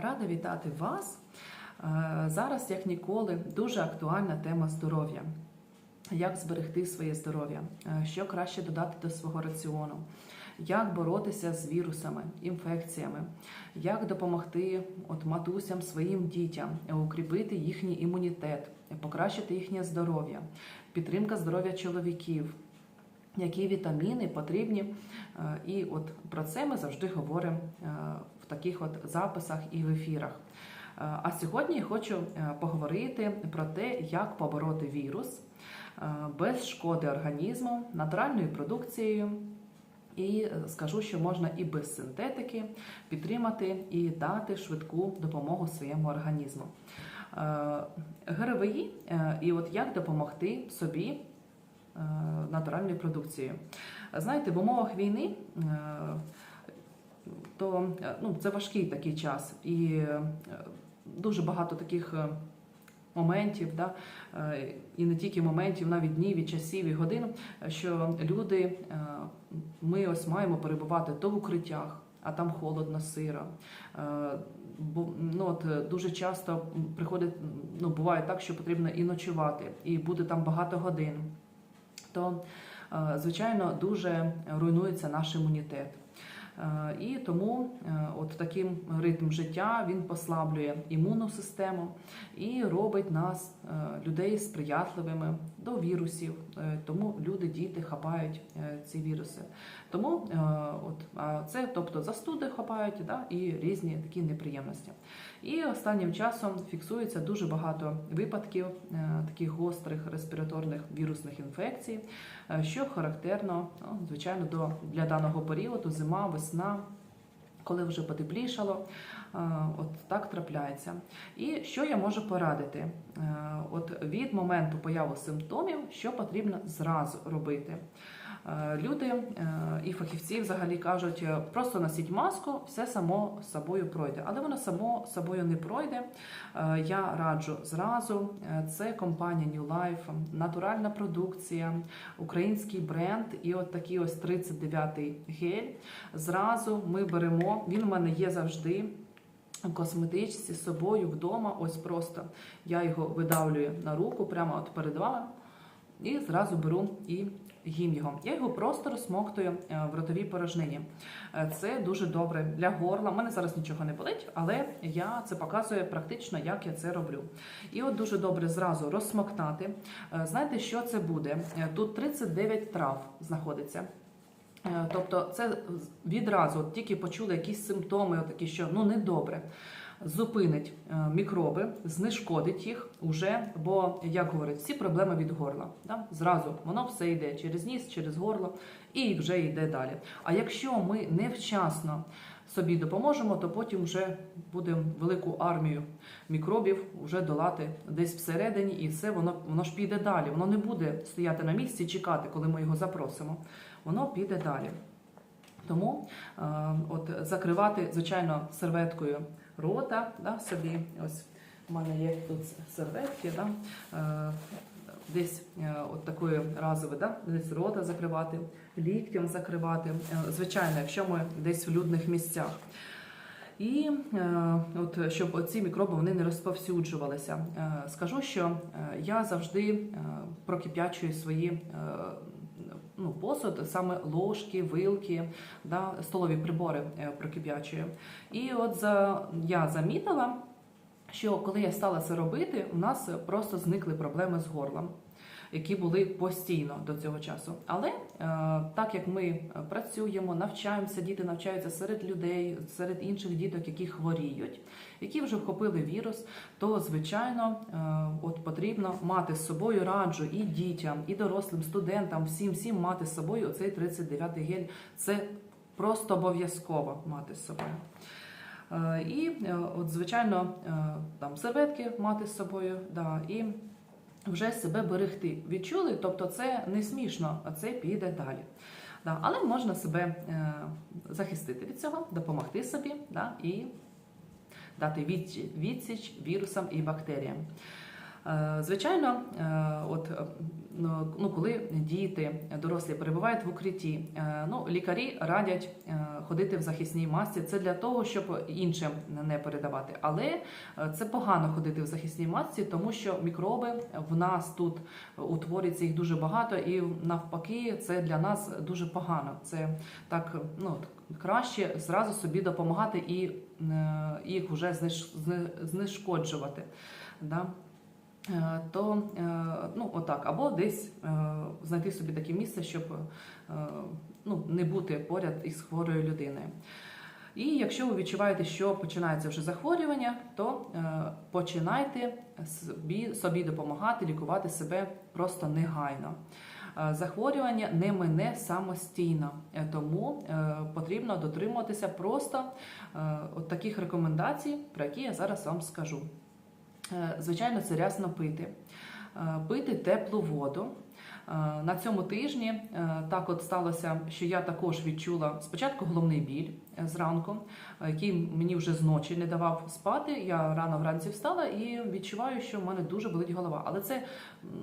Рада вітати вас. Е, Зараз, як ніколи, дуже актуальна тема здоров'я. Як зберегти своє здоров'я, Е, що краще додати до свого раціону, як боротися з вірусами, інфекціями, як допомогти от матусям своїм дітям, е, укріпити їхній імунітет, покращити їхнє здоров'я, підтримка здоров'я чоловіків, які вітаміни потрібні. І от про це ми завжди говоримо таких от записах і в ефірах. Е, А сьогодні я хочу е, поговорити про те, як побороти вірус е, без шкоди організму, натуральною продукцією. І скажу, що можна і без синтетики підтримати і дати швидку допомогу своєму організму. ГРВІ, і от як допомогти собі натуральною продукцією. Знаєте, в умовах війни то е, ну, це важкий такий час, і е, дуже багато таких е, моментів, да, і не тільки моментів, навіть днів, і часів, і годин, що люди, ми ось маємо перебувати то в укриттях, а там холодно, Бо ну от дуже часто приходить, ну буває так, що потрібно і ночувати, і бути там багато годин. То, звичайно, дуже руйнується наш імунітет. Е, І тому е, от таким ритм життя він послаблює імунну систему і робить нас, е, людей, сприятливими до вірусів. Тому люди, діти хапають ці віруси. Тому от, це, тобто застуди хапають да, і різні такі неприємності. І останнім часом фіксується дуже багато випадків е, таких гострих респіраторних вірусних інфекцій, е, що характерно, ну, звичайно, для даного періоду, зима, весна. Коли вже потеплішало, е, от так трапляється. І що я можу порадити? От від моменту появи симптомів, що потрібно зразу робити. Е, Люди е, і фахівці взагалі кажуть, е, просто носіть маску, все само собою пройде. Але воно само собою не пройде. Я раджу зразу. Це компанія New Life, натуральна продукція, український бренд. І от такий ось 39-й гель. Зразу ми беремо. Він у мене є завжди. Косметичці з собою вдома, ось просто я його видавлюю на руку, прямо от перед вами, і зразу беру і їм його. Я його просто розсмоктую е, в ротовій порожнині. Е, Це дуже добре для горла. У мене зараз нічого не болить, але я це показую практично, як я це роблю. І от дуже добре зразу розсмоктати. Е, Знаєте, що це буде? Тут 39 трав знаходиться. Тобто, це відразу, от тільки почули якісь симптоми, такі, що ну недобре. Зупинить е, мікроби, знешкодить їх уже, бо як говорять, всі проблеми від горла. Да? Зразу воно все йде через ніс, через горло і вже йде далі. А якщо ми невчасно собі допоможемо, то потім вже будемо велику армію мікробів вже долати десь всередині, і все воно воно ж піде далі. Воно не буде стояти на місці, чекати, коли ми його запросимо. Воно піде далі. Тому е, от закривати, звичайно, серветкою рота да, собі. Ось у мене є тут серветки, да, е, десь е, от такої разової, да, десь рота закривати, ліктем закривати. Звичайно, якщо ми десь в людних місцях. І от щоб ці мікроби вони не розповсюджувалися. Скажу, що я завжди прокип'ячую свої. Ну, посуд, саме ложки, вилки, да, столові прибори е. І от за, я замітила, що коли я стала це робити, у нас просто зникли проблеми з горлом, які були постійно до цього часу. Але е, так як ми працюємо, навчаємося, діти навчаються серед людей, серед інших діток, які хворіють, які вже вхопили вірус, то звичайно е, от потрібно мати з собою раджу і дітям, і дорослим студентам, всім всім мати з собою оцей 39-й гель. Це просто обов'язково мати з собою. Е, І, е, от, звичайно, е, там серветки мати з собою, да, і вже себе берегти. Відчули? Тобто це не смішно, а це піде далі. Да, але можна себе е, захистити від цього, допомогти собі да, і дати відсіч, вірусам і бактеріям. Е, Звичайно, е, от е, ну, ну, коли діти дорослі перебувають в укритті, ну лікарі радять ходити в захисній масці. Це для того, щоб іншим не передавати. Але це погано ходити в захисній масці, тому що мікроби в нас тут утворюється їх дуже багато, і навпаки, це для нас дуже погано. Це так ну краще зразу собі допомагати і їх вже знешкоджувати. Да? Е, То е, ну отак, або десь е, знайти собі таке місце, щоб ну, не бути поряд із хворою людиною. І якщо ви відчуваєте, що починається вже захворювання, то починайте собі, собі допомагати лікувати себе просто негайно. Захворювання не мине самостійно, тому потрібно дотримуватися просто от таких рекомендацій, про які я зараз вам скажу. Е, Звичайно, це рясно пити. Е, Пити теплу воду. Е, На цьому тижні так от сталося, що я також відчула спочатку головний біль зранку, який мені вже зночі не давав спати. Я рано вранці встала і відчуваю, що в мене дуже болить голова. Але це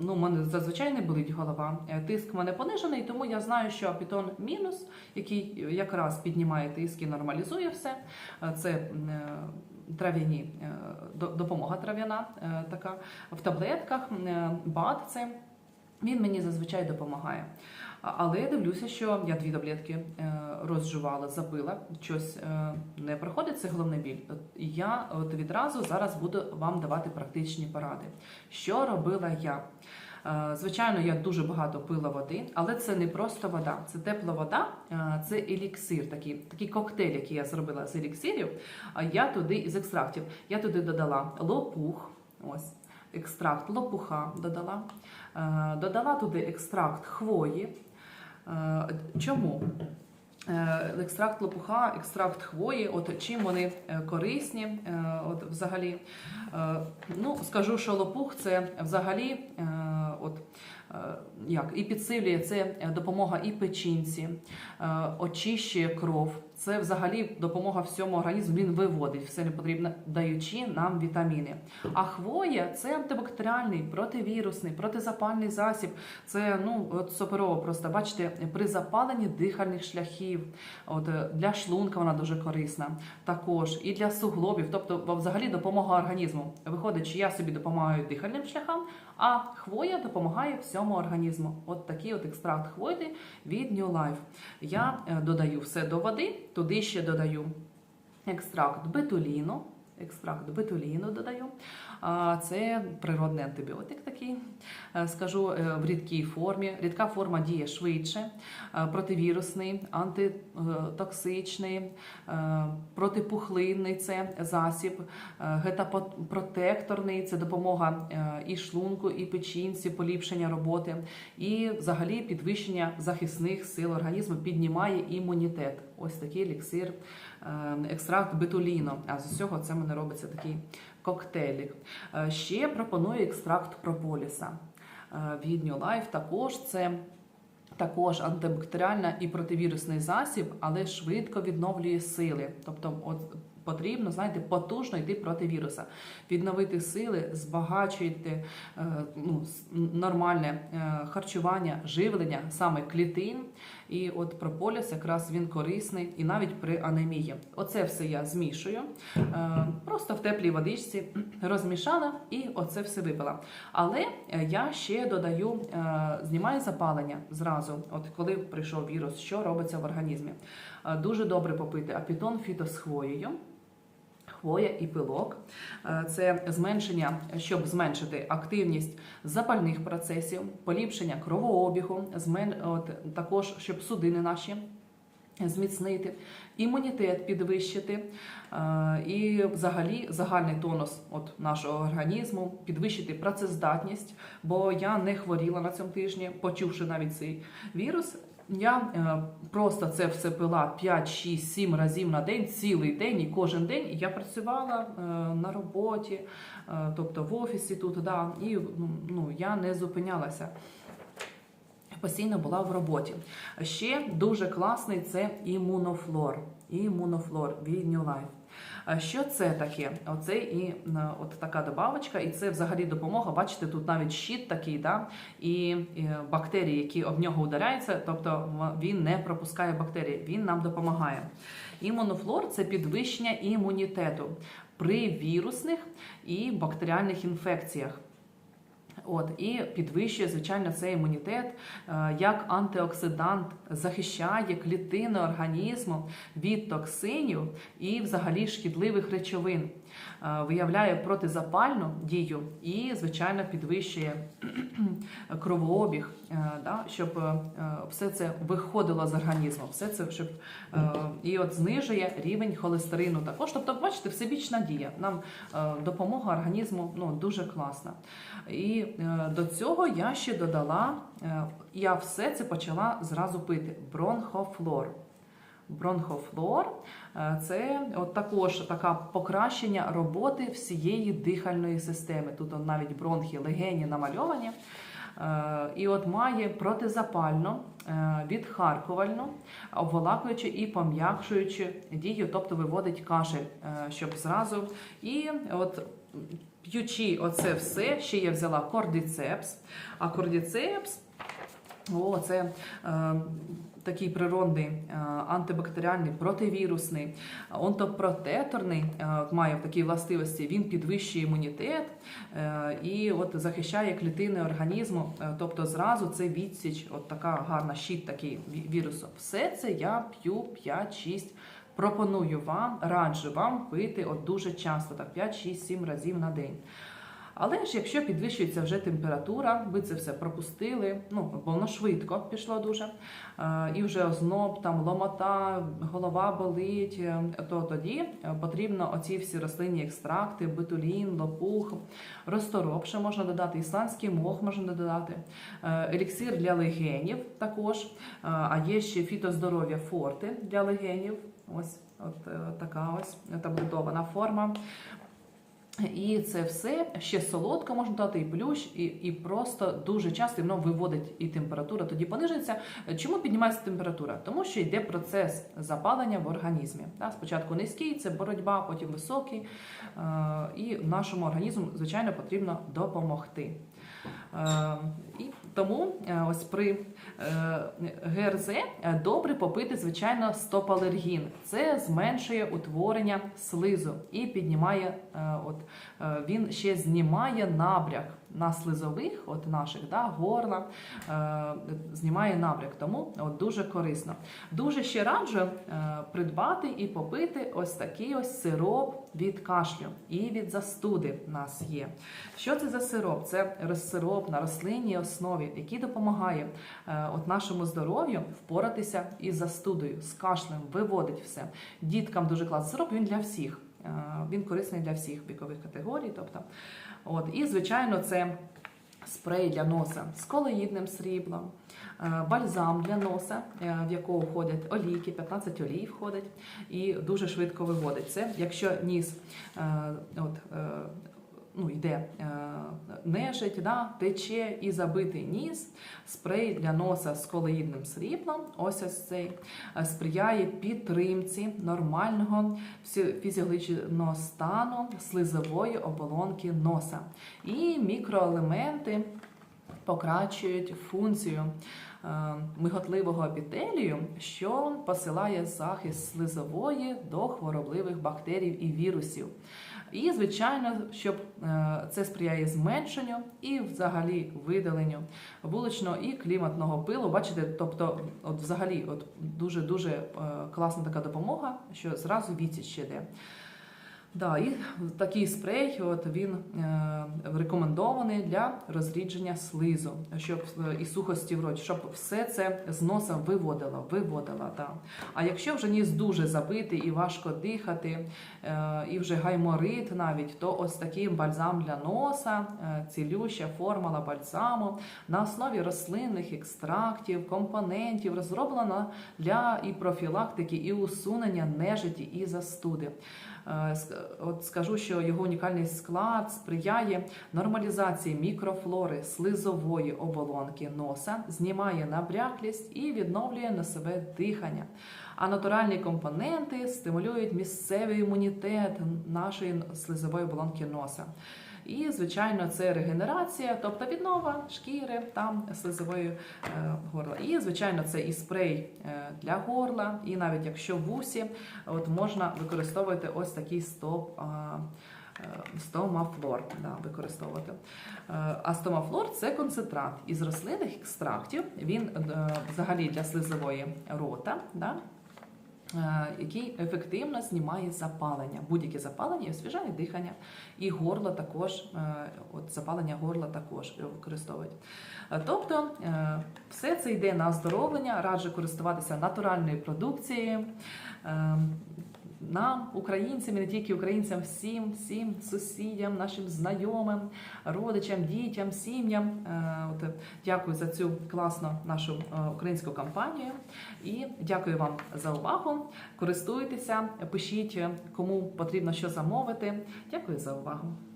ну, в мене зазвичай не болить голова. Тиск в мене понижений, тому я знаю, що апітон мінус, який якраз піднімає тиск і нормалізує все. Це трав'яні е, допомога трав'яна е, така в таблетках. е, Бад це він мені зазвичай допомагає. Але я дивлюся, що я дві таблетки розжувала, запила, щось не проходить цей головний біль. Я от відразу зараз буду вам давати практичні поради. Що робила я? Е, Звичайно, я дуже багато пила води, але це не просто вода, це тепла вода, е, це еліксир, такий, такий коктейль, який я зробила з еліксирів. Я туди із екстрактів. Я туди додала лопух, ось екстракт лопуха додала. Е, Додала туди екстракт хвої. Чому? Екстракт лопуха, екстракт хвої, от чим вони корисні, от взагалі. Ну, скажу, що лопух це взагалі от, як, і підсилює це допомога і печінці, е, очищує кров. Це взагалі допомога всьому організму. Він виводить все непотрібне, даючи нам вітаміни. А хвоя це антибактеріальний, противірусний, протизапальний засіб. Це ну от суперово просто бачите, при запаленні дихальних шляхів. От е, для шлунка вона дуже корисна. Також і для суглобів, тобто взагалі допомога організму. Виходить, я собі допомагаю дихальним шляхам, а хвоя допомагає всьому організму. От такий от екстракт хвойди від New Life. Я е, додаю все до води, туди ще додаю екстракт бетуліну. Екстракт бетуліну додаю. Це природний антибіотик такий, е, скажу е, в рідкій формі. Рідка форма діє швидше, е, противірусний, антитоксичний, протипухлинний це засіб, гетапротекторний це допомога і шлунку, і печінці, поліпшення роботи, і взагалі підвищення захисних сил організму, піднімає імунітет. Ось такий еліксир, екстракт бетуліну. А з усього це мене робиться такий коктейлік. Е, Ще пропоную екстракт прополіса е, від New Life. Також це. Також антибактеріальна і противірусний засіб, але швидко відновлює сили. Тобто, от потрібно, знаєте, потужно йти проти віруса, відновити сили, збагачуйте е, ну, нормальне харчування, живлення, саме клітин. І от прополіс якраз він корисний і навіть при анемії. Оце все я змішую. Е, Просто в теплій водичці розмішала і оце все випила. Але я ще додаю, е, знімаю запалення зразу, от коли прийшов вірус, що робиться в організмі. Е, Дуже добре попити апітон фіто хвоєю. Хвоя і пилок Е, це зменшення, щоб зменшити активність запальних процесів, поліпшення кровообігу, змен... от, також щоб судини наші зміцнити, імунітет підвищити е, і взагалі загальний тонус от нашого організму, підвищити працездатність, бо я не хворіла на цьому тижні, почувши навіть цей вірус. Я е, просто це все пила 5, 6, 7 разів на день, цілий день і кожен день. Я працювала е, на роботі, е, тобто в офісі тут, да, і ну, я не зупинялася. Постійно була в роботі. Ще дуже класний це імунофлор. Імунофлор від New Life. Що це таке? Оце і е, от така добавочка, і це взагалі допомога. Бачите, тут навіть щит такий, да? і е, бактерії, які об нього ударяються, тобто він не пропускає бактерії, він нам допомагає. Імунофлор це підвищення імунітету при вірусних і бактеріальних інфекціях. От і підвищує звичайно цей імунітет е, як антиоксидант, захищає клітини організму від токсинів і взагалі шкідливих речовин, виявляє протизапальну дію і, звичайно, підвищує кровообіг, е, щоб е, все це виходило з організму, все це щоб е, і от знижує рівень холестерину. Також, тобто, бачите, всебічна дія. Нам е, допомога організму ну дуже класна. І е, до цього я ще додала, е, я все це почала зразу пити. Бронхофлор. Бронхофлор е, це от також така покращення роботи всієї дихальної системи. Тут навіть бронхи, легені намальовані. Е, І от має протизапальну, е, відхаркувальну, обволакуючу і пом'якшуючу дію, тобто виводить кашель, щоб зразу. І от п'ючи оце все, ще я взяла кордіцепс. А кордіцепс о, це такий природний е, антибактеріальний, противірусний, онтопротекторний, е, має такі властивості. Він підвищує імунітет е, і от захищає клітини організму. Тобто зразу це відсіч, от така гарна щит такий ві- вірусу. Все це я п'ю 5-6 Пропоную вам, раджу вам пити от дуже часто, так 5, 6, 7 разів на день. Але ж якщо підвищується вже температура, ви це все пропустили, ну бо воно швидко пішло дуже, е, і вже озноб, там ломота, голова болить, е, то тоді е, потрібно оці всі рослинні екстракти, бетулін, лопух, розторop ще можна додати, ісландський мох можна додати, еліксир для легенів також, а є ще фітоздоров'я форти для легенів. Ось от така ось таблетована форма. І це все ще солодко можна дати, і плющ, і, і просто дуже часто воно виводить і температура тоді понижується. Чому піднімається температура? Тому що йде процес запалення в організмі. Так? Спочатку низький, це боротьба, потім високий. Е, і нашому організму, звичайно, потрібно допомогти. Е, І тому е, ось при е, ГРЗ е, добре попити, звичайно, стопалергін. Це зменшує утворення слизу і піднімає, от він ще знімає набряк на слизових, от наших да, горла, е, знімає набряк. Тому от дуже корисно. Дуже ще раджу е, придбати і попити ось такий ось сироп від кашлю і від застуди. Нас є. Що це за сироп? Це розсироп на рослинній основі, який допомагає е, от нашому здоров'ю впоратися із застудою, з кашлем, виводить все. Діткам дуже класний сироп, він для всіх. Е, Він корисний для всіх вікових категорій. Тобто, от і звичайно, це спрей для носа з колоїдним сріблом, е, бальзам для носа, е, в якого входять олійки, 15 олій входить і дуже швидко виводить. Це якщо ніс от, ну, йде е, нежить, да, тече і забитий ніс, спрей для носа з колоїдним сріблом, ось ось цей е, сприяє підтримці нормального фізіологічного стану слизової оболонки носа. І мікроелементи покращують функцію е, миготливого епітелію, що посилає захист слизової до хворобливих бактерій і вірусів. І, звичайно, щоб е, це сприяє зменшенню і взагалі видаленню вуличного і кліматного пилу. Бачите, тобто, от взагалі, от дуже дуже класна така допомога, що зразу відсіч йде. Да, і такий спрей, от він е, рекомендований для розрідження слизу, щоб е, і сухості в роті, щоб все це з носа виводило, виводило. Да. А якщо вже ніс дуже забитий і важко дихати, е, і вже гайморит навіть, то ось такий бальзам для носа, е, цілюща формула бальзаму на основі рослинних екстрактів, компонентів розроблена для і профілактики, і усунення нежиті і застуди. Е, От скажу, що його унікальний склад сприяє нормалізації мікрофлори слизової оболонки носа, знімає набряклість і відновлює на себе дихання. А натуральні компоненти стимулюють місцевий імунітет нашої слизової оболонки носа. І, звичайно, це регенерація, тобто віднова шкіри там слизової е, горла. І, звичайно, це і спрей е, для горла, і навіть якщо в вусі, от можна використовувати ось такий стоп. Е, Стомафлор да, використовувати. А стомафлор це концентрат із рослинних екстрактів. Він взагалі для слизової рота, да, який ефективно знімає запалення, будь-яке запалення і освіжає дихання. І горло також, е, от запалення горла також використовують. Е, Тобто е, все це йде на оздоровлення, раджу користуватися натуральною продукцією. Нам, українцям, і не тільки українцям, всім, всім сусідям, нашим знайомим, родичам, дітям, сім'ям. Е, От, е, дякую за цю класну нашу е, українську кампанію. І дякую вам за увагу. Користуйтеся, пишіть, кому потрібно що замовити. Дякую за увагу.